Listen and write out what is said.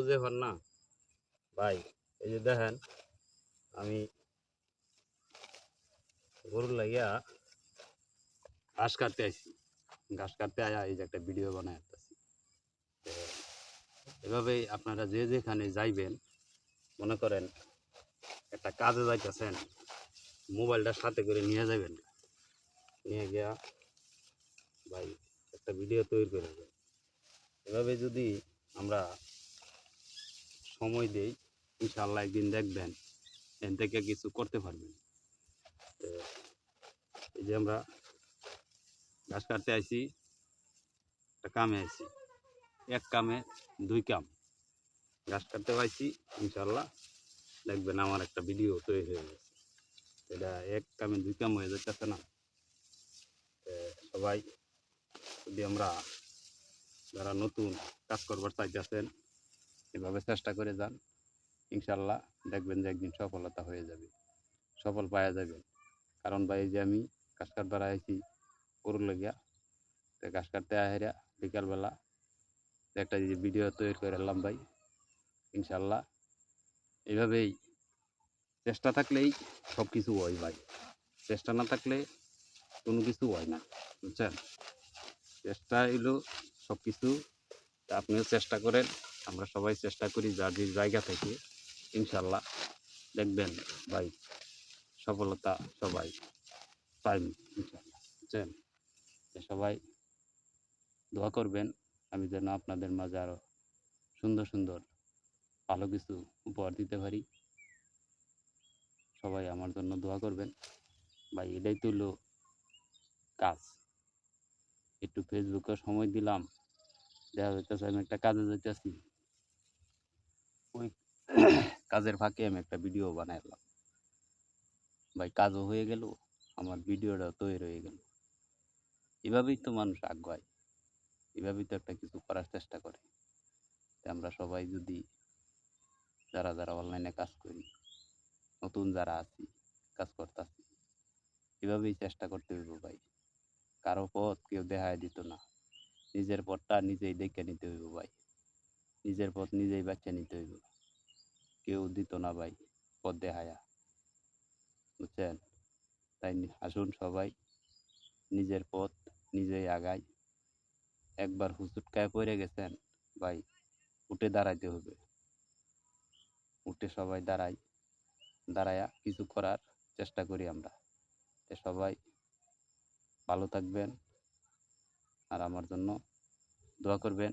খুঁজে পান না। ভাই, এই যে দেখেন, আমি গরুর লাগিয়া ঘাস কাটতে আইছি। ঘাস কাটতে আয়া এই যে একটা ভিডিও বানায় আসতেছি। এভাবেই আপনারা যে যেখানে যাইবেন, মনে করেন একটা কাজে যাইতেছেন, মোবাইলটা সাথে করে নিয়ে যাবেন নিয়ে গিয়া ভাই একটা ভিডিও তৈরি করে দেবেন এভাবে যদি আমরা সময় দেই ইনশাল্লাহ একদিন দেখবেন এন থেকে কিছু করতে পারবেন। এই যে আমরা ঘাস কাটতে আইছি, একটা কামে আইছি, এক কামে দুই কাম। ঘাস কাটতে পাইছি ইনশাল্লাহ দেখবেন আমার একটা ভিডিও তৈরি হয়ে গেছে। এটা এক কামে দুই কাম হয়ে যাচ্ছে না। সবাই, যদি আমরা যারা নতুন কাজ করবার চাইতেছেন এভাবে চেষ্টা করে যান, ইনশাল্লাহ দেখবেন যে একদিন সফলতা হয়ে যাবে, সফল পাওয়া যাবে কারণ ভাই যে আমি ঘাস কাটবার আইছি গরুর লাগিয়া, তো ঘাস কাটতে আহেরা বিকালবেলা একটা যে ভিডিও তৈরি করে এলাম ভাই, ইনশাল্লাহ এইভাবেই চেষ্টা থাকলেই সব কিছু হয় ভাই। চেষ্টা না থাকলে কোনো কিছু হয় না, বুঝছেন? চেষ্টা এলো সব কিছু আপনিও চেষ্টা করেন। আমরা সবাই চেষ্টা করি যার যে জায়গা থেকে ইনশাল্লাহ দেখবেন ভাই সফলতা সবাই পাইন ইনশাল্লাহ বুঝছেন? সবাই দোয়া করবেন, আমি যেন আপনাদের মাঝে আরও সুন্দর সুন্দর ভালো কিছু উপহার দিতে পারি। সবাই আমার জন্য দোয়া করবেন। ভাই এটাই তো হলো কাজ। একটু ফেসবুকে সময় দিলাম, দেখা যাইতেছে আমি একটা কাজে যাইতেছি। ওই কাজের ফাঁকে আমি একটা ভিডিও বানাইলাম। ভাই, কাজও হয়ে গেল, আমার ভিডিওটা তৈরি হয়ে গেল। এভাবেই তো মানুষ আগ্রহ এভাবেই তো একটা কিছু করার চেষ্টা করে। আমরা সবাই যদি যারা যারা অনলাইনে কাজ করি, নতুন যারা আছি, কাজ করতেছি, এভাবেই চেষ্টা করতে হইব ভাই। কারও পথ কেউ দেখায় দিত না। নিজের পথটা নিজেই দেখে নিতে হইব ভাই। নিজের পথ নিজেই বাচ্চা নিতে হইব। কেউ দিত না ভাই পথ দেখায়া, বুঝছেন? তাই আসুন সবাই নিজের পথ নিজেই আগাই। একবার হুচুটকায় পড়ে গেছেন ভাই, উঠে দাঁড়াইতে হবে। উঠে সবাই দাঁড়াই, দাঁড়ায়া কিছু করার চেষ্টা করি আমরা। সবাই ভালো থাকবেন আর আমার জন্য দোয়া করবেন।